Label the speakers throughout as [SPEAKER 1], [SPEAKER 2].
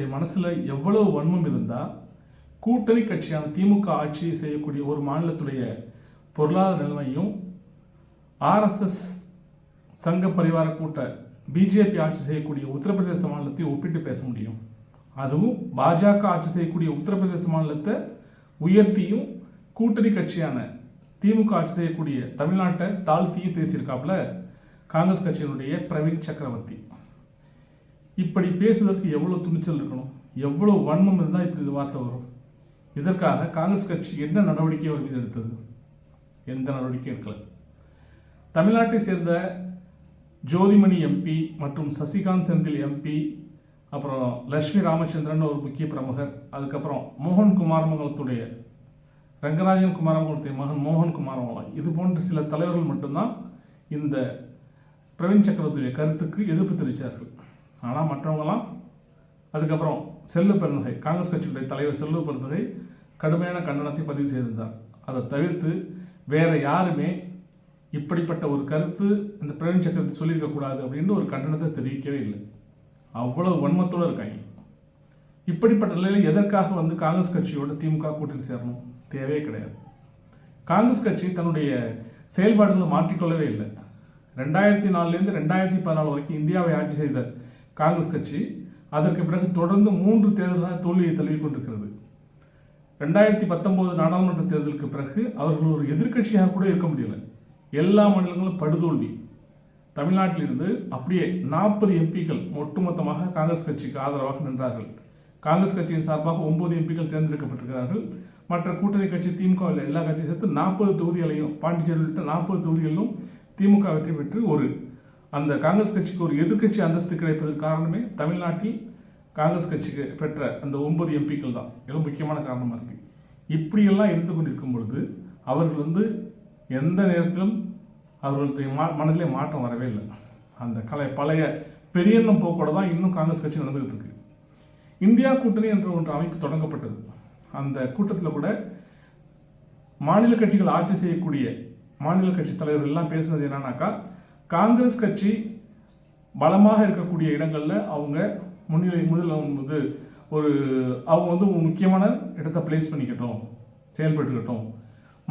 [SPEAKER 1] அவர்களுடைய மனசில் எவ்வளவு வன்மம் இருந்தால் கூட்டணி கட்சியான திமுக ஆட்சி செய்யக்கூடிய ஒரு மாநிலத்துடைய பொருளாதார நிலைமையும் ஆர்எஸ்எஸ் சங்க பரிவார கூட்ட பிஜேபி ஆட்சி செய்யக்கூடிய உத்தரப்பிரதேச மாநிலத்தையும் ஒப்பிட்டு பேச முடியும். அதுவும் பாஜக ஆட்சி செய்யக்கூடிய உத்தரப்பிரதேச மாநிலத்தை உயர்த்தியும் கூட்டணி கட்சியான திமுக ஆட்சி செய்யக்கூடிய தமிழ்நாட்டை தாழ்த்தியும் பேசியிருக்காப்புல காங்கிரஸ் கட்சியினுடைய பிரவீன் சக்கரவர்த்தி. இப்படி பேசுவதற்கு எவ்வளோ துணிச்சல் இருக்கணும்? எவ்வளோ வன்மம் இருந்தால் இப்படி இந்த வார்த்தை வரும்? இதற்காக காங்கிரஸ் கட்சி என்ன நடவடிக்கை அவர் மீது எடுத்தது? எந்த நடவடிக்கையும் எடுக்கல. தமிழ்நாட்டை சேர்ந்த ஜோதிமணி எம்பி மற்றும் சசிகாந்த் செந்தில் எம்பி அப்புறம் லட்சுமி ராமச்சந்திரன் ஒரு முக்கிய பிரமுகர் அதுக்கப்புறம் மோகன் குமாரமங்கலத்துடைய ரங்கராஜன் குமாரமங்கலத்துடைய மகன் மோகன் குமாரமங்கலம். இது போன்ற சில தலைவர்கள் மட்டும்தான் இந்த பிரவீன் சக்கரவர்த்தியுடைய கருத்துக்கு எதிர்ப்பு தெரிவித்தார்கள் ஆனால் மற்றவங்களாம் அதுக்கப்புறம் செல்லு பெருந்தகை காங்கிரஸ் கட்சியுடைய தலைவர் செல்லு பெருந்தகை கடுமையான கண்டனத்தை பதிவு செய்திருந்தார். அதை தவிர்த்து வேறு யாருமே இப்படிப்பட்ட ஒரு கருத்து இந்த பிரவீன் சக்கரத்தை சொல்லியிருக்கக்கூடாது அப்படின்னு ஒரு கண்டனத்தை தெரிவிக்கவே இல்லை. அவ்வளவு வன்மத்தோடு இருக்காங்க. இப்படிப்பட்ட நிலையில் எதற்காக வந்து காங்கிரஸ் கட்சியோட திமுக கூட்டணி சேரணும்? தேவையே கிடையாது. காங்கிரஸ் கட்சி தன்னுடைய செயல்பாடுகளை மாற்றிக்கொள்ளவே இல்லை. ரெண்டாயிரத்தி நாலுலேருந்து ரெண்டாயிரத்தி பதினாலு வரைக்கும் இந்தியாவை ஆட்சி செய்த காங்கிரஸ் கட்சி அதற்கு பிறகு தொடர்ந்து மூன்று தேர்தலாக தோல்வியை தழுவி கொண்டிருக்கிறது. ரெண்டாயிரத்தி பத்தொம்போது நாடாளுமன்ற தேர்தலுக்கு பிறகு அவர்கள் ஒரு எதிர்க்கட்சியாக கூட இருக்க முடியல. எல்லா மாநிலங்களும் படுதோல்வி. தமிழ்நாட்டிலிருந்து அப்படியே நாற்பது எம்பிக்கள் ஒட்டுமொத்தமாக காங்கிரஸ் கட்சிக்கு ஆதரவாக நின்றார்கள். காங்கிரஸ் கட்சியின் சார்பாக ஒன்பது எம்பிக்கள் தேர்ந்தெடுக்கப்பட்டிருக்கிறார்கள். மற்ற கூட்டணி கட்சி திமுகவில் எல்லா கட்சியும் சேர்த்து நாற்பது தொகுதிகளையும் பாண்டிச்சேரி உள்ளிட்ட நாற்பது தொகுதிகளிலும் திமுக வெற்றி பெற்று ஒரு அந்த காங்கிரஸ் கட்சிக்கு ஒரு எதிர்க்கட்சி அந்தஸ்து கிடைப்பதற்கு காரணமே தமிழ்நாட்டில் காங்கிரஸ் கட்சிக்கு பெற்ற அந்த ஒன்பது எம்பிக்கள் தான். மிக முக்கியமான காரணமாக இருக்குது இப்படியெல்லாம் இருந்து கொண்டிருக்கும் பொழுது அவர்கள் வந்து எந்த நேரத்திலும் அவர்களுடைய மா மனதிலே மாற்றம் வரவே இல்லை. அந்த கலை பழைய பெரியண்ணம் போக்கோட தான் இன்னும் காங்கிரஸ் கட்சி நடந்துகிட்டு இருக்கு. இந்தியா கூட்டணி என்ற ஒன்று அமைப்பு தொடங்கப்பட்டது. அந்த கூட்டத்தில் கூட மாநில கட்சிகள் ஆட்சி செய்யக்கூடிய மாநில கட்சி தலைவர்கள் எல்லாம் பேசுனது என்னன்னாக்கா காங்கிரஸ் கட்சி பலமாக இருக்கக்கூடிய இடங்களில் அவங்க முன்னிலை முதல் வந்து ஒரு அவங்க வந்து முக்கியமான இடத்தை பிளேஸ் பண்ணிக்கட்டும் செயல்பட்டுக்கட்டும்.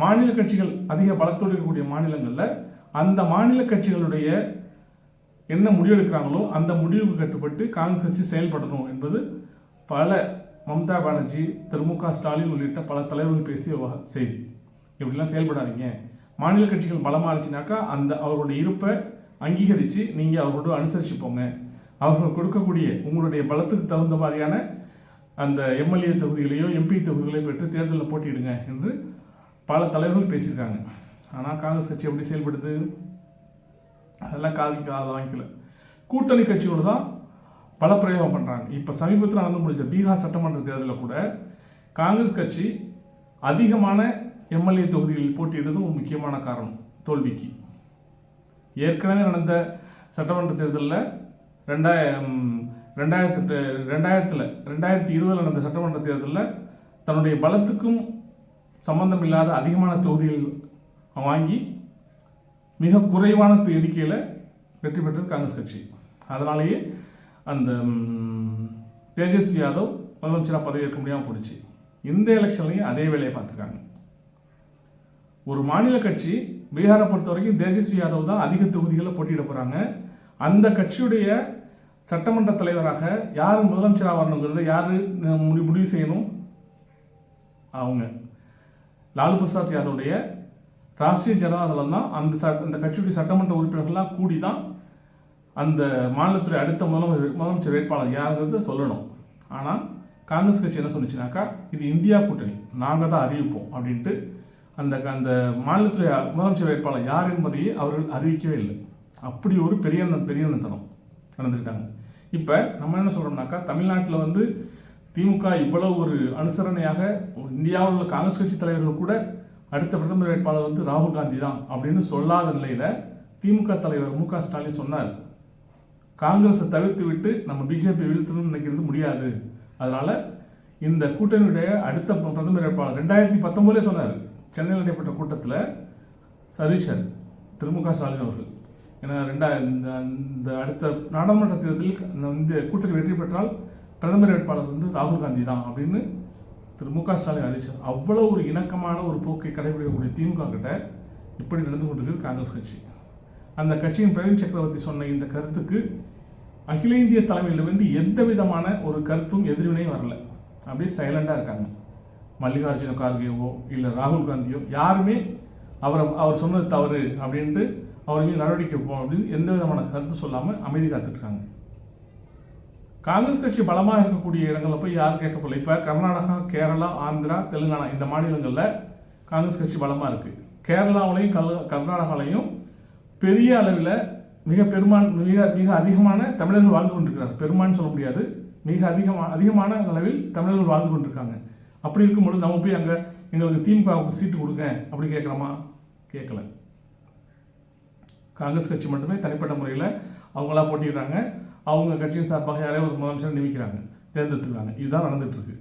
[SPEAKER 1] மாநில கட்சிகள் அதிக பலத்தோடு இருக்கக்கூடிய மாநிலங்களில் அந்த மாநில கட்சிகளுடைய என்ன முடிவெடுக்கிறாங்களோ அந்த முடிவுக்கு கட்டுப்பட்டு காங்கிரஸ் கட்சி செயல்படணும் என்பது பல மம்தா பானர்ஜி திரு மு க ஸ்டாலின் உள்ளிட்ட பல தலைவர்கள் பேசிய செய்தி. இப்படிலாம் செயல்படாதீங்க. மாநில கட்சிகள் பலமாக இருந்துச்சுனாக்கா அந்த அவருடைய இருப்பை அங்கீகரித்து நீங்கள் அவரோட அனுசரித்து போங்க அவர்கள் கொடுக்கக்கூடிய உங்களுடைய பலத்துக்கு தகுந்த மாதிரியான அந்த எம்எல்ஏ தொகுதிகளையோ எம்பி தொகுதிகளையோ பெற்று தேர்தலில் போட்டியிடுங்க என்று பல தலைவர்கள் பேசியிருக்காங்க. ஆனால் காங்கிரஸ் கட்சி எப்படி செயல்படுது? அதெல்லாம் காதி காது வாங்கிக்கல. கூட்டணி கட்சியோடு தான் பல பிரயோகம் பண்ணுறாங்க இப்போ சமீபத்தில் நடந்து முடிஞ்ச பீகார் சட்டமன்ற தேர்தலில் கூட காங்கிரஸ் கட்சி அதிகமான எம்எல்ஏ தொகுதிகளில் போட்டியிடுவதும் ஒரு முக்கியமான காரணம் தோல்விக்கு. ஏற்கனவே நடந்த சட்டமன்ற தேர்தலில் ரெண்டாயிரம் ரெண்டாயிரத்து ரெண்டாயிரத்தில் ரெண்டாயிரத்தி இருபதில் நடந்த சட்டமன்ற தேர்தலில் தன்னுடைய பலத்துக்கும் சம்பந்தம் இல்லாத அதிகமான தொகுதிகள் வாங்கி மிக குறைவான எண்ணிக்கையில் வெற்றி பெற்றது காங்கிரஸ் கட்சி. அதனாலேயே அந்த தேஜஸ்வி யாதவ் முதலமைச்சராக பதவியேற்க முடியாமல் போயிடுச்சு. இந்த எலெக்ஷன்லையும் அதே வேலையை பார்த்துருக்காங்க. ஒரு மாநில கட்சி பீகாரை பொறுத்த வரைக்கும் தேஜஸ்வி யாதவ் தான் அதிக தொகுதிகளில் போட்டியிட போகிறாங்க அந்த கட்சியுடைய சட்டமன்ற தலைவராக யார் முதலமைச்சராக வரணுங்கிறத யார் முடி முடிவு செய்யணும்? அவங்க. லாலு பிரசாத் யாதவுடைய ராஷ்டிரிய ஜனதாதளம் தான் அந்த ச அந்த கட்சியுடைய சட்டமன்ற உறுப்பினர்கள்லாம் கூடி தான் அந்த மாநிலத்துடைய அடுத்த முதலமைச்சர் முதலமைச்சர் வேட்பாளர் யாருங்கிறத சொல்லணும். ஆனால் காங்கிரஸ் கட்சி என்ன சொன்னிச்சுனாக்கா இது இந்தியா கூட்டணி. நாங்கள் தான் அறிவிப்போம் அப்படின்ட்டு அந்த அந்த மாநிலத்தில் முதலமைச்சர் வேட்பாளர் யார் என்பதையே அவர்கள் அறிவிக்கவே இல்லை. அப்படி ஒரு பெரிய பெரியத்தனம் நடந்துக்கிட்டாங்க இப்போ நம்ம என்ன சொல்கிறோம்னாக்கா தமிழ்நாட்டில் வந்து திமுக இவ்வளவு ஒரு அனுசரணையாக இந்தியாவில் உள்ள காங்கிரஸ் கட்சி தலைவர்கள் கூட அடுத்த பிரதமர் வேட்பாளர் வந்து ராகுல் காந்தி தான் அப்படின்னு சொல்லாத நிலையில் திமுக தலைவர் மு க ஸ்டாலின் சொன்னார். காங்கிரஸை தவிர்த்து விட்டு நம்ம பிஜேபி வீழ்த்தணும்னு நினைக்கிறது முடியாது. அதனால் இந்த கூட்டணியுடைய அடுத்த பிரதமர் வேட்பாளர் ரெண்டாயிரத்தி பத்தொம்போதே சொன்னார். சென்னையில் நடைபெற்ற கூட்டத்தில் சதீஷன் திரு மு க ஸ்டாலின் அவர்கள். ஏன்னா ரெண்டா இந்த இந்த அடுத்த நாடாளுமன்ற தேர்தலில் அந்த இந்த கூட்டணி வெற்றி பெற்றால் பிரதமர் வேட்பாளர் வந்து ராகுல் காந்தி தான் அப்படின்னு திரு மு க ஸ்டாலின் அறிவிச்சார். அவ்வளோ ஒரு இணக்கமான ஒரு போக்கை கடைபிடிக்கக்கூடிய திமுக கிட்ட இப்படி நடந்து கொண்டிருக்கிறது காங்கிரஸ் கட்சி. அந்த கட்சியின் பிரவீன் சக்கரவர்த்தி சொன்ன இந்த கருத்துக்கு அகில இந்திய தலைமையிலிருந்து எந்த விதமான ஒரு கருத்தும் எதிர்வினையும் வரல. அப்படியே சைலண்டாக இருக்காங்க. மல்லிகார்ஜுன கார்கேவோ இல்லை ராகுல் காந்தியோ யாருமே அவரை அவர் சொன்னது தவறு அப்படின்ட்டு அவர் மீது நடவடிக்கை எடுப்போம் அப்படின்னு எந்த விதமான கருத்து சொல்லாமல் அமைதி காத்துட்ருக்காங்க. காங்கிரஸ் கட்சி பலமாக இருக்கக்கூடிய இடங்களில் போய் யாரும் போகல இப்போ கர்நாடகா கேரளா ஆந்திரா தெலுங்கானா இந்த மாநிலங்களில் காங்கிரஸ் கட்சி பலமாக இருக்குது கேரளாவிலையும் கல் கர்நாடகாவிலையும் பெரிய அளவில் மிக பெருமான் மிக மிக அதிகமான தமிழர்கள் வாழ்ந்து கொண்டிருக்கிறார் பெருமான்னு சொல்ல முடியாது. மிக அதிகமாக அதிகமான அளவில் தமிழர்கள் வாழ்ந்து கொண்டிருக்காங்க. அப்படி இருக்கும்பொழுது நம்ம போய் அங்கே எங்களுக்கு திமுகவுக்கு சீட்டு கொடுங்க அப்படி கேட்குறோமா கேட்கல. காங்கிரஸ் கட்சி மட்டுமே தனிப்பட்ட முறையில் அவங்களா போட்டிடுறாங்க அவங்க கட்சியின் சார்பாக யாரையோ ஒரு முதலமைச்சர் நியமிக்கிறாங்க தேர்ந்தெடுத்துக்கிறாங்க. இதுதான் நடந்துகிட்ருக்கு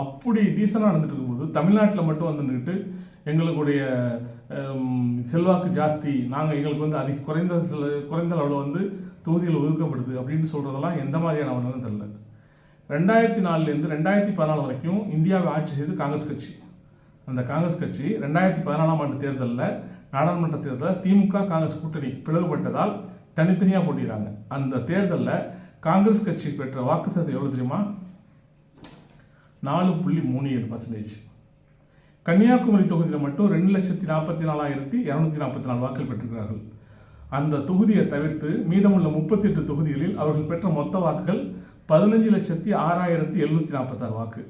[SPEAKER 1] அப்படி டீசனாக நடந்துட்டு இருக்கும்போது தமிழ்நாட்டில் மட்டும் வந்து எங்களுடைய செல்வாக்கு ஜாஸ்தி நாங்கள் எங்களுக்கு வந்து அதிக குறைந்த சில குறைந்த அளவில் வந்து தொகுதியில் ஒதுக்கப்படுது அப்படின்னு சொல்கிறதெல்லாம் எந்த மாதிரியான ஒன்றும் தெரில ரெண்டாயிரத்தி நாலுலேருந்து ரெண்டாயிரத்தி பதினாலு வரைக்கும் இந்தியாவை ஆட்சி செய்து காங்கிரஸ் கட்சி. அந்த காங்கிரஸ் கட்சி ரெண்டாயிரத்தி பதினாலாம் ஆண்டு தேர்தலில் நாடாளுமன்ற தேர்தலில் திமுக காங்கிரஸ் கூட்டணி பிளவுபட்டதால் தனித்தனியாக போட்டிடுறாங்க அந்த தேர்தலில் காங்கிரஸ் கட்சி பெற்ற வாக்கு சதவீதம் எவ்வளோ தெரியுமா? நாலு புள்ளி மூணு ஏழு பர்சன்டேஜ் கன்னியாகுமரி தொகுதியில் மட்டும் ரெண்டு லட்சத்தி நாற்பத்தி நாலாயிரத்தி இரநூத்தி நாற்பத்தி நாலு வாக்குகள் பெற்றிருக்கிறார்கள். அந்த தொகுதியை தவிர்த்து மீதமுள்ள முப்பத்தி எட்டு தொகுதிகளில் அவர்கள் பெற்ற மொத்த வாக்குகள் பதினஞ்சு லட்சத்தி ஆறாயிரத்தி எழுநூற்றி நாற்பத்தாறு வாக்கு.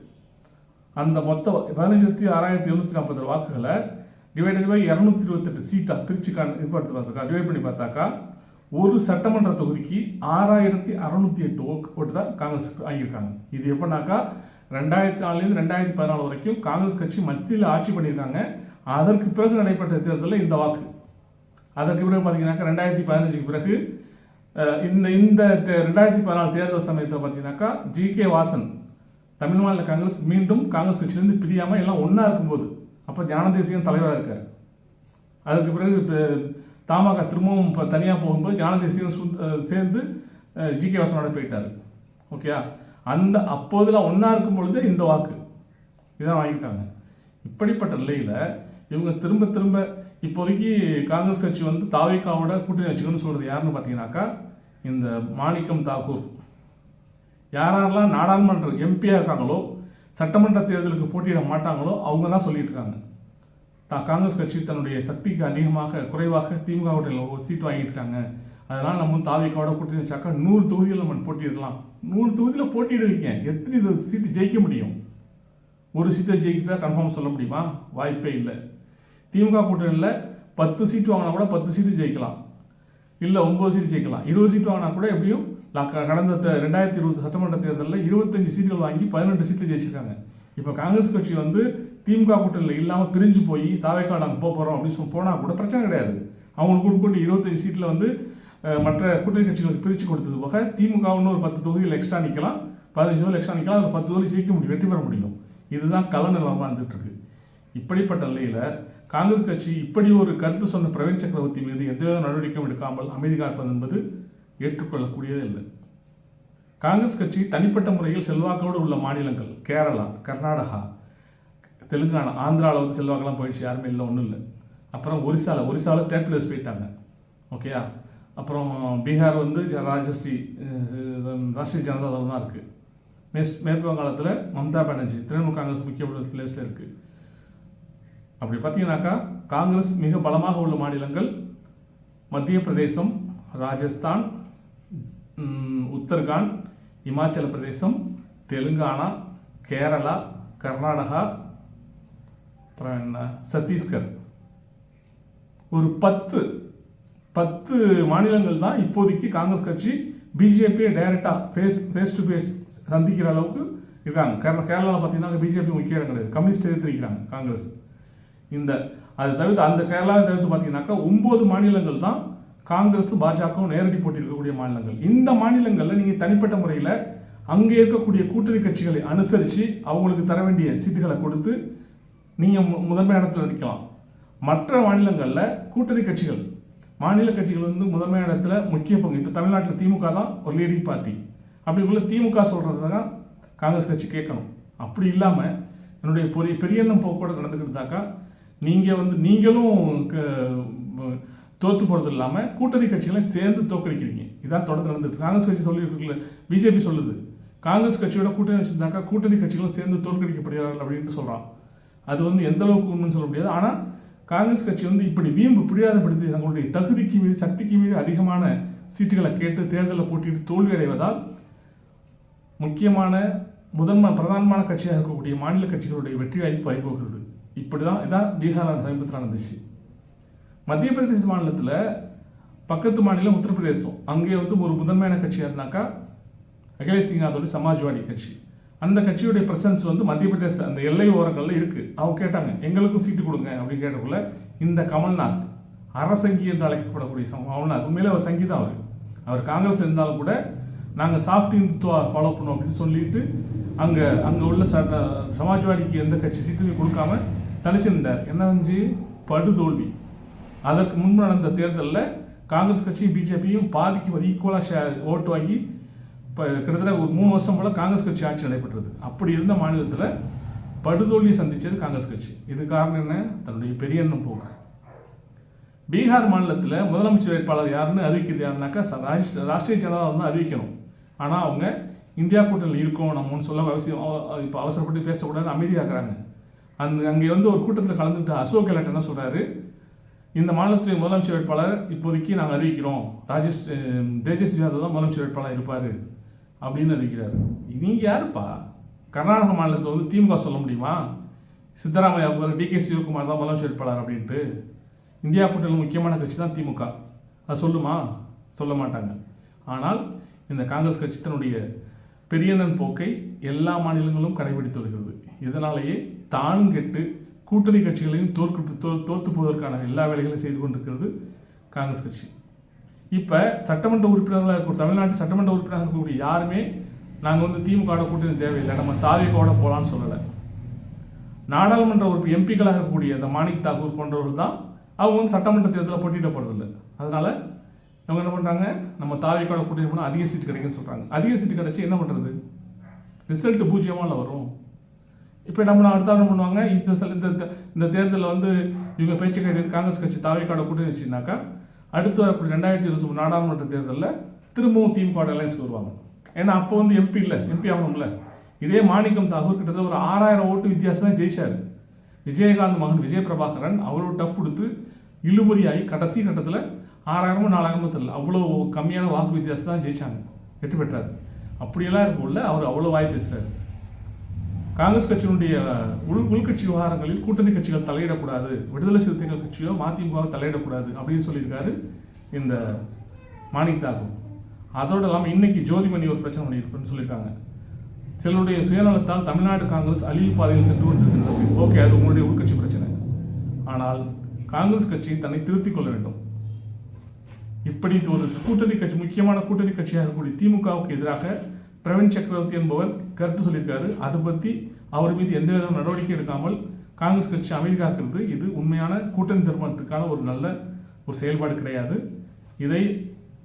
[SPEAKER 1] அந்த மொத்த பதினஞ்சு லட்சத்தி ஆறாயிரத்தி எழுநூற்றி நாற்பத்தாறு வாக்குகளை டிவைடட் பை இரநூத்தி இருபத்தெட்டு சீட்டாக பிரித்து காண இது பார்த்து பார்த்தாக்கா டிவைட் பண்ணி பார்த்தாக்கா ஒரு சட்டமன்ற தொகுதிக்கு ஆறாயிரத்தி அறநூற்றி எட்டு ஓக்கு ஓட்டு தான் காங்கிரஸ் வாங்கியிருக்காங்க. இது எப்படின்னாக்கா ரெண்டாயிரத்தி நாலுலேருந்து ரெண்டாயிரத்தி பதினாலு வரைக்கும் காங்கிரஸ் கட்சி மத்தியில் ஆட்சி பண்ணியிருக்காங்க. அதற்கு பிறகு நடைபெற்ற தேர்தலில் இந்த வாக்கு. அதற்கு பிறகு பார்த்தீங்கன்னாக்கா ரெண்டாயிரத்தி பதினஞ்சுக்கு பிறகு இந்த இந்த தே- ரெண்டாயிரத்தி பதினாலு தேர்தல் சமயத்தில் பார்த்தீங்கன்னாக்கா ஜி கே வாசன் தமிழ் மாநில காங்கிரஸ் மீண்டும் காங்கிரஸ் கட்சியிலேருந்து பிரியாமல் எல்லாம் ஒன்றா இருக்கும்போது அப்போ ஞானதேசியம் தலைவராக இருக்கார். அதற்கு பிறகு இப்போ திரும்பவும் இப்போ தனியாக போகும்போது ஞான தேசியம் சேர்ந்து ஜி கே வாசனோட போயிட்டார். ஓகேயா? அந்த அப்போதெல்லாம் ஒன்றா இருக்கும் பொழுது இந்த வாக்கு. இதான் வாங்கியிருக்காங்க. இப்படிப்பட்ட நிலையில் இவங்க திரும்ப திரும்ப இப்போதைக்கு காங்கிரஸ் கட்சி வந்து தாவேக்காவோட கூட்டணி வச்சுக்கணும்னு சொல்கிறது யாருன்னு பார்த்தீங்கன்னாக்கா இந்த மாணிக்கம் தாக்கூர். யார் யாரெல்லாம் நாடாளுமன்ற எம்பியாக இருக்காங்களோ சட்டமன்ற தேர்தலுக்கு போட்டியிட மாட்டாங்களோ அவங்க தான் சொல்லிட்டு இருக்காங்க தான் காங்கிரஸ் கட்சி தன்னுடைய சக்திக்கு அதிகமாக குறைவாக திமுக ஒரு சீட் வாங்கிட்டு இருக்காங்க அதனால் நம்ம தாவிக்காவோட கூட்டணி வச்சாக்கா நூறு தொகுதியில் நம்ம போட்டியிடலாம். நூறு தொகுதியில் போட்டியிடுவீங்க. எத்தனை இது சீட்டு ஜெயிக்க முடியும்? ஒரு சீட்டை ஜெயிக்கிறதா கன்ஃபார்ம் சொல்ல முடியுமா? வாய்ப்பே இல்லை. திமுக கூட்டணியில் பத்து சீட்டு வாங்கினா கூட பத்து சீட்டு ஜெயிக்கலாம். இல்லை ஒம்பது சீட்டு ஜெயிக்கலாம். இருபது சீட்டு வாங்கினா கூட எப்படியும் க- கடந்த ரெண்டாயிரத்தி இருபது சட்டமன்ற தேர்தலில் இருபத்தஞ்சு சீட்டுகள் வாங்கி பதினெட்டு சீட்டு ஜெயிச்சிருக்காங்க. இப்போ காங்கிரஸ் கட்சி வந்து திமுக கூட்டணியில் இல்லாமல் பிரிஞ்சு போய் தாவேக்கா நாங்கள் போக போகிறோம் அப்படின்னு சொல்லி போனால் கூட பிரச்சனை கிடையாது. அவங்களுக்கு கொடுக்கக்கூடிய இருபத்தஞ்சு சீட்டில் வந்து மற்ற கூட்டணி கட்சிகளுக்கு பிரித்து கொடுத்தது போக திமுக ஒரு பத்து தொகுதியில் எக்ஸ்ட்ரா நிற்கலாம் பதினஞ்சு தொகுதியில் எக்ஸ்ட்ரா நிற்கலாம் ஒரு பத்து தொகுதி ஜெயிக்க முடியும். வெற்றி பெற முடியும். இதுதான் கலநிலமாக நிலமாக இருந்துட்டு இப்படிப்பட்ட நிலையில் காங்கிரஸ் கட்சி இப்படி ஒரு கருத்து சொன்ன பிரவீன் சக்கரவர்த்தி மீது எந்தவித நடவடிக்கையும் எடுக்காமல் அமைதி காப்பது என்பது ஏற்றுக்கொள்ளக்கூடியதே இல்லை காங்கிரஸ் கட்சி தனிப்பட்ட முறையில் செல்வாக்கோடு உள்ள மாநிலங்கள் கேரளா கர்நாடகா தெலுங்கானா ஆந்திராவில் வந்து செல்வாக்கெல்லாம் போயிடுச்சு யாருமே இல்லை ஒன்றும் இல்லை. அப்புறம் ஒரிசாவில் ஒரிசாவில் தேர்ட் பிளேஸ் போயிட்டாங்க. ஓகேயா அப்புறம் பீகார் வந்து ஜ- ராஜஸ்ரீ அஹ், ராஷ்ட்ரிய ஜனதா தளம் தான் இருக்குது மேஸ் மேற்கு வங்காளத்தில் மம்தா பானர்ஜி திரிணாமுல் காங்கிரஸ் முக்கிய பிளேஸில் இருக்குது அப்படி பார்த்தீங்கன்னாக்கா காங்கிரஸ் மிக பலமாக உள்ள மாநிலங்கள் மத்திய பிரதேசம் ராஜஸ்தான் உத்தரகாண்ட் இமாச்சல பிரதேசம் தெலுங்கானா கேரளா கர்நாடகா அப்புறம் என்ன சத்தீஸ்கர். ஒரு பத்து பத்து மாநிலங்கள் தான் இப்போதைக்கு காங்கிரஸ் கட்சி பிஜேபியை டைரெக்டாக ஃபேஸ் ஃபேஸ் டு ஃபேஸ் சந்திக்கிற அளவுக்கு இருக்காங்க. கேரளா கேரளாவில் பார்த்தீங்கன்னா பிஜேபி முக்கிய இடம் கிடையாது கம்யூனிஸ்ட் எதிர்த்திருக்கிறாங்க காங்கிரஸ். இந்த அது தவிர்த்து அந்த கேரளாவை தவிர்த்து பார்த்தீங்கன்னாக்கா ஒம்பது மாநிலங்கள் தான் காங்கிரஸ் பாஜகவும் நேரடி போட்டி இருக்கக்கூடிய மாநிலங்கள். இந்த மாநிலங்களில் நீங்கள் தனிப்பட்ட முறையில் அங்கே இருக்கக்கூடிய கூட்டணி கட்சிகளை அனுசரித்து அவங்களுக்கு தர வேண்டிய சீட்டுகளை கொடுத்து நீங்கள் முதன்மை இடத்துல நிற்கலாம் மற்ற மாநிலங்களில் கூட்டணி கட்சிகள் மாநில கட்சிகள் வந்து முதன்மை இடத்துல முக்கிய பங்கு. இப்போ தமிழ்நாட்டில் திமுக தான் ஒரு லீடிங் பார்ட்டி அப்படிங்குள்ள திமுக சொல்கிறது தான் காங்கிரஸ் கட்சி கேட்கணும். அப்படி இல்லாமல் என்னுடைய பெரிய பெரியண்ணம் போக்கோட நடந்துக்கிட்டாக்கா நீங்கள் வந்து நீங்களும் க- தோத்து போகிறது இல்லாமல் கூட்டணி கட்சிகளையும் சேர்ந்து தோக்கடிக்கிறீங்க. இதான் தொடர்ந்து நடந்துட்டு காங்கிரஸ் கட்சி சொல்லிட்டு பிஜேபி சொல்லுது. காங்கிரஸ் கட்சியோட கூட்டணி வச்சுருந்தாக்கா கூட்டணி கட்சிகளும் சேர்ந்து தோற்கடிக்கப்படுகிறார்கள் அப்படின்ட்டு சொல்கிறான் அது வந்து எந்த அளவுக்கு உண்மைன்னு சொல்ல முடியாது. ஆனால் காங்கிரஸ் கட்சி வந்து இப்படி வீம்பு பிடியாதப்படுத்தி தங்களுடைய தகுதிக்கு மீறி சக்திக்கு மீறி அதிகமான சீட்டுகளை கேட்டு தேர்தலில் போட்டியிட்டு தோல்வி அடைவதால் முக்கியமான முதன்மை பிரதானமான கட்சியாக இருக்கக்கூடிய மாநில கட்சிகளுடைய வெற்றி வாய்ப்பு பறிபோகிறது. இப்படி தான் இதான் பீகார் சமீபத்தில் நடந்துச்சு மத்திய பிரதேச மாநிலத்தில் பக்கத்து மாநிலம் உத்தரப்பிரதேசம். அங்கே வந்து ஒரு முதன்மையான கட்சியாக இருந்தாக்கா அகிலேஷ் சிங்காதோட சமாஜ்வாடி கட்சி. அந்த கட்சியுடைய பிரசன்ஸ் வந்து மத்திய பிரதேச அந்த எல்லை ஓரங்களில் இருக்குது அவங்க கேட்டாங்க எங்களுக்கும் சீட்டு கொடுங்க அப்படின்னு கேட்டக்குள்ள இந்த கமல்நாத் அரசங்கி என்று அழைக்கப்படக்கூடிய கமல்நாத் உண்மையிலே அவர் சங்கி தான் அவர். அவர் காங்கிரஸ் இருந்தாலும் கூட நாங்கள் சாஃப்ட் இந்துத்துவா ஃபாலோ பண்ணோம் அப்படின்னு சொல்லிட்டு அங்கே அங்கே உள்ள ச சமாஜ்வாடிக்கு எந்த கட்சி சீட்டுமே கொடுக்காம தனிச்சிருந்தார். என்ன செஞ்சு படுதோல்வி அதற்கு முன்பு நடந்த தேர்தலில் காங்கிரஸ் கட்சியும் பிஜேபியும் பாதிக்கு ஒரு ஈக்குவலாக ஷே ஓட்டு வாங்கி இப்போ கிட்டத்தட்ட ஒரு மூணு வருஷம் போல் காங்கிரஸ் கட்சி ஆட்சி நடைபெற்றது. அப்படி இருந்த மாநிலத்தில் படுதோல்வியை சந்திச்சது காங்கிரஸ் கட்சி. இது காரணம் என்ன? தன்னுடைய பெரிய எண்ணம் போக்கு பீகார் மாநிலத்தில் முதலமைச்சர் வேட்பாளர் யாருன்னு அறிவிக்கிறது யாருனாக்கா ச- ராஷ்டிரிய ஜனதா வந்து அறிவிக்கணும். ஆனால் அவங்க இந்தியா கூட்டணியில் இருக்கோம் நம்ம ஒன்று சொல்ல அவசியம் இப்போ அவசரப்பட்டு பேசக்கூடாது அமைதியாக்குறாங்க. அந்த அங்கே வந்து ஒரு கூட்டத்தில் கலந்துட்டு அசோக் கெலட் என்ன சொல்கிறாரு இந்த மாநிலத்துடைய முதலமைச்சர் வேட்பாளர் இப்போதைக்கு நாங்கள் அறிவிக்கிறோம். ராஜேஷ் தேஜஸ்வி யாதவ் தான் முதலமைச்சர் வேட்பாளர் இருப்பார் அப்படின்னு அறிவிக்கிறாரு. நீங்கள் யாருப்பா? கர்நாடக மாநிலத்தில் வந்து திமுக சொல்ல முடியுமா? சித்தராமையா போல டி கே சிவகுமார் தான் முதலமைச்சர் வேட்பாளர் அப்படின்ட்டு. இந்தியா கூட்டணி முக்கியமான கட்சி தான் திமுக. அது சொல்லுமா? சொல்ல மாட்டாங்க. ஆனால் இந்த காங்கிரஸ் கட்சி தன்னுடைய பெரியண்ணன் போக்கை எல்லா மாநிலங்களும் கடைபிடித்து வருகிறது. இதனாலேயே தானும் கெட்டு கூட்டணி கட்சிகளையும் தோற்கு தோ தோற்று போவதற்கான எல்லா வேலைகளையும் செய்து கொண்டிருக்கிறது காங்கிரஸ் கட்சி. இப்போ சட்டமன்ற உறுப்பினர்களாக இருக்க தமிழ்நாட்டு சட்டமன்ற உறுப்பினராக இருக்கக்கூடிய யாருமே நாங்கள் வந்து திமுக கூட்டணி தேவையில்லை. நம்ம தாவிகோட போகலான்னு சொல்லலை. நாடாளுமன்ற உறுப்பு எம்பிக்களாக இருக்கக்கூடிய அந்த மாணிக் தாகூர் போன்றவர்கள் தான் அவங்க வந்து சட்டமன்ற தேர்தலில் போட்டியிட அதனால் அதனால அவங்க என்ன பண்ணுறாங்க நம்ம தாவிக்கோட கூட்டணி போனால் அதிக சீட்டு கிடைக்குன்னு சொல்கிறாங்க அதிக சீட்டு கிடைச்சி என்ன பண்ணுறது ரிசல்ட் பூஜ்ஜியமாக வரும்? இப்போ நம்ம அடுத்த என்ன பண்ணுவாங்க. இந்த இந்த இந்த- தேர்தலில் வந்து இவங்க பேச்சு கட்டி காங்கிரஸ் கட்சி தாவிக்காட கூட்டணி வச்சுனாக்கா அடுத்து வரக்கூடிய ரெண்டாயிரத்தி இருபத்தி மூணு நாடாளுமன்ற தேர்தலில் திரும்பவும் திமுக அலையன்ஸ் வருவாங்க. ஏன்னா அப்போ வந்து எம்பி இல்லை எம்பி ஆகணும்ல. இதே மாணிக்கம் தாகூர் கிட்டத்தட்ட ஒரு ஆறாயிரம் ஓட்டு வித்தியாசம் தான் ஜெயிச்சார். விஜயகாந்த் மகன் விஜய பிரபாகரன் அவரோட டஃப் கொடுத்து இழுபறியாகி கடைசி கட்டத்தில் ஆறாயிரமோ நாலாயிரமோ தெரியல அவ்வளோ கம்மியான வாக்கு வித்தியாசம் தான் ஜெயிச்சாங்க. வெற்றி பெற்றார். அப்படியெல்லாம் இருக்கும்ல அவர் அவ்வளோ வாய் பேசுகிறார் காங்கிரஸ் கட்சியினுடைய உள் உள்கட்சி விவகாரங்களில் கூட்டணி கட்சிகள் தலையிடக்கூடாது விடுதலை சிறுத்தைகள் கட்சியோ மதிமுக தலையிடக்கூடாது அப்படின்னு சொல்லியிருக்காரு இந்த மாணிக் தாக்கூர் அதோடு இல்லாமல் இன்னைக்கு ஜோதிமணி ஒரு பிரச்சனை பண்ணியிருக்குன்னு சொல்லியிருக்காங்க. சிலருடைய சுயநலத்தால் தமிழ்நாடு காங்கிரஸ் அழிவு பாதையில் சென்று கொண்டிருக்கின்றது. ஓகே அது உங்களுடைய உள்கட்சி பிரச்சனை. ஆனால் காங்கிரஸ் கட்சி தன்னை திருத்திக் கொள்ள வேண்டும். இப்படி ஒரு கூட்டணி கட்சி முக்கியமான கூட்டணி கட்சியாக இருக்கக்கூடிய திமுகவுக்கு எதிராக பிரவீன் சக்கரவர்த்தி என்பவர் கருத்து சொல்லியிருக்காரு. அதை பற்றி அவர் மீது எந்த விதமான நடவடிக்கை எடுக்காமல் காங்கிரஸ் கட்சி அமைதி காக்கிறது இது உண்மையான கூட்டணி தர்மத்துக்கான ஒரு நல்ல ஒரு செயல்பாடு கிடையாது. இதை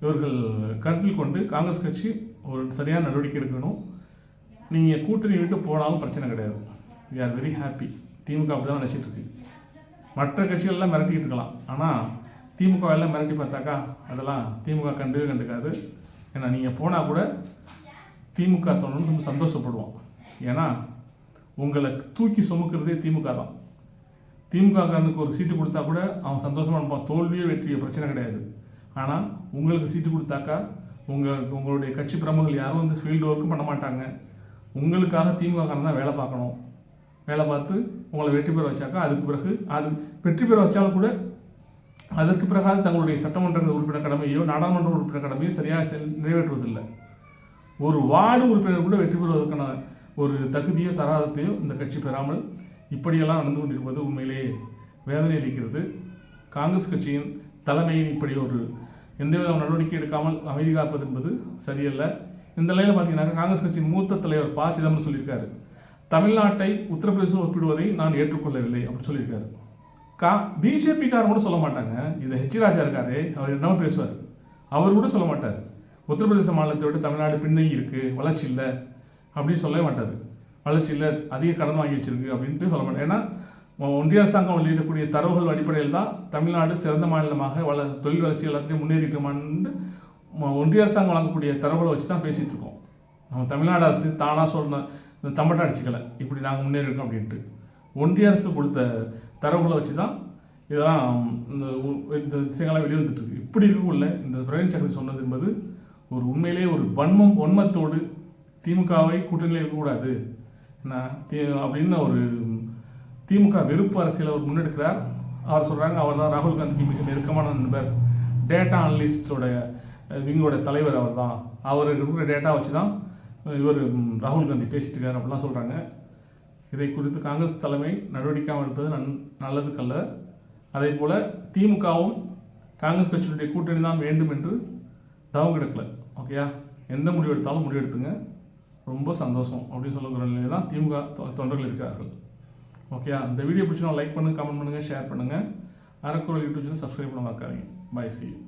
[SPEAKER 1] இவர்கள் கருத்தில் கொண்டு காங்கிரஸ் கட்சி ஒரு சரியான நடவடிக்கை எடுக்கணும். நீங்கள் கூட்டணி விட்டு போனாலும் பிரச்சனை கிடையாது. We are very happy DMK அப்படி தான் நினச்சிட்டு இருக்கு. மற்ற கட்சிகள்லாம் மிரட்டிக்கிட்டு இருக்கலாம். ஆனால் திமுக எல்லாம் மிரட்டி பார்த்தாக்கா அதெல்லாம் திமுக கண்டுவே கண்டுக்காது. ஏன்னா நீங்கள் போனால் கூட திமுக தொண்டர்கள் ரொம்ப சந்தோஷப்படுவோம். ஏன்னா உங்களை தூக்கி சுமக்கிறதே திமுக தான். திமுக காரனுக்கு ஒரு சீட்டு கொடுத்தா கூட அவன் சந்தோஷமாக இருப்பான். தோல்வியே வெற்றியோ பிரச்சனை கிடையாது. ஆனால் உங்களுக்கு சீட்டு கொடுத்தாக்கா உங்களுக்கு உங்களுடைய கட்சி பிரமுகர்கள் யாரும் வந்து ஃபீல்டு ஒர்க்கும் பண்ண மாட்டாங்க. உங்களுக்காக திமுககாரன் தான் வேலை பார்க்கணும். வேலை பார்த்து உங்களை வெற்றி பெற வச்சாக்கா அதுக்கு பிறகு அது வெற்றி பெற வச்சாலும் கூட அதற்கு பிறகு தங்களுடைய சட்டமன்ற உறுப்பினர் கடமையோ நாடாளுமன்ற உறுப்பினர் கடமையோ சரியாக நிறைவேற்றுவதில்லை. ஒரு வார்டு உறுப்பினர் கூட வெற்றி பெறுவதற்கான ஒரு தகுதியோ தராதத்தையோ இந்த கட்சி பெறாமல் இப்படியெல்லாம் நடந்து கொண்டிருப்பது உண்மையிலேயே வேதனை அளிக்கிறது. காங்கிரஸ் கட்சியின் தலைமையின் இப்படி ஒரு எந்தவித நடவடிக்கை எடுக்காமல் அமைதி காப்பது என்பது சரியல்ல. இந்த நிலையில் பார்த்தீங்கன்னா காங்கிரஸ் கட்சியின் மூத்த தலைவர் ப. சிதம்பரம் சொல்லியிருக்காரு. தமிழ்நாட்டை உத்தரப்பிரதேசம் ஒப்பிடுவதை நான் ஏற்றுக்கொள்ளவில்லை அப்படின்னு சொல்லியிருக்காரு. கா பிஜேபிக்காரன் கூட சொல்ல மாட்டாங்க. இந்த ஹெச். ராஜா இருக்காரு அவர் என்னமோ பேசுவார். அவர் கூட சொல்ல மாட்டார். உத்தரப்பிரதேச மாநிலத்தை விட தமிழ்நாடு பின்தங்கி இருக்குது வளர்ச்சி இல்லை அப்படின்னு சொல்லவே மாட்டார். வளர்ச்சியில் அதிக கடன் வாங்கி வச்சிருக்கு அப்படின்ட்டு சொல்ல மாட்டார். ஏன்னா ஒன்றிய அரசாங்கம் வெளியிடக்கூடிய தரவுகள் அடிப்படையில் தான் தமிழ்நாடு சிறந்த மாநிலமாக வள தொழில் வளர்ச்சி எல்லாத்தையும் முன்னேறிட்டுமான்னு ஒன்றிய அரசாங்கம் வழங்கக்கூடிய தரவுகளை வச்சு தான் பேசிகிட்டு இருக்கோம். நம்ம தமிழ்நாடு அரசு தானாக சொன்ன இந்த தம்பட்டை அடிச்சுக்கலை இப்படி நாங்கள் முன்னேறிருக்கோம் அப்படின்ட்டு. ஒன்றிய அரசு கொடுத்த தரவுகளை வச்சு தான் இதெல்லாம் இந்த இந்த விஷயங்கள்லாம் வெளிவந்துட்டு இருக்கு. இப்படி இருக்கக்குள்ள இந்த பிரவீன் சக்கரவர்த்தி சொன்னது என்பது ஒரு உண்மையிலேயே ஒரு வன்மம் வன்மத்தோடு திமுகவை கூட்டணியில் இருக்கக்கூடாது. என்ன தி அப்படின்னு ஒரு திமுக வெறுப்பு அரசியலை அவர் முன்னெடுக்கிறார். அவர் சொல்கிறாங்க அவர் தான் ராகுல் காந்திக்கு மிக நெருக்கமான நண்பர். டேட்டா அனலிஸ்டோட விங்கோட தலைவர் அவர் தான். அவர் இருக்கிற டேட்டா வச்சு தான் இவர் ராகுல் காந்தி பேசிட்டு இருக்கார் அப்படிலாம் சொல்கிறாங்க இதை குறித்து காங்கிரஸ் தலைமை நடவடிக்காமல் இருப்பது நன் நல்லதுக்கல்ல. அதே போல் திமுகவும் காங்கிரஸ் கட்சியினுடைய கூட்டணி தான் வேண்டும் என்று தவம் கிடக்கலை. ஓகேயா எந்த முடிவு எடுத்தாலும் முடிவெடுத்துங்க ரொம்ப சந்தோஷம். அப்படின்னு சொல்லக்கூடிய நிலையில் தான் திமுக தொ- தொண்டர்கள் இருக்கிறார்கள். ஓகேயா இந்த வீடியோ பிடிச்சினா லைக் பண்ணுங்கள் கமெண்ட் பண்ணுங்கள் ஷேர் பண்ணுங்கள் அறக்குறள் யூடியூப் சேனல் சப்ஸ்கிரைப் பண்ண மறக்காதீங்க பை சி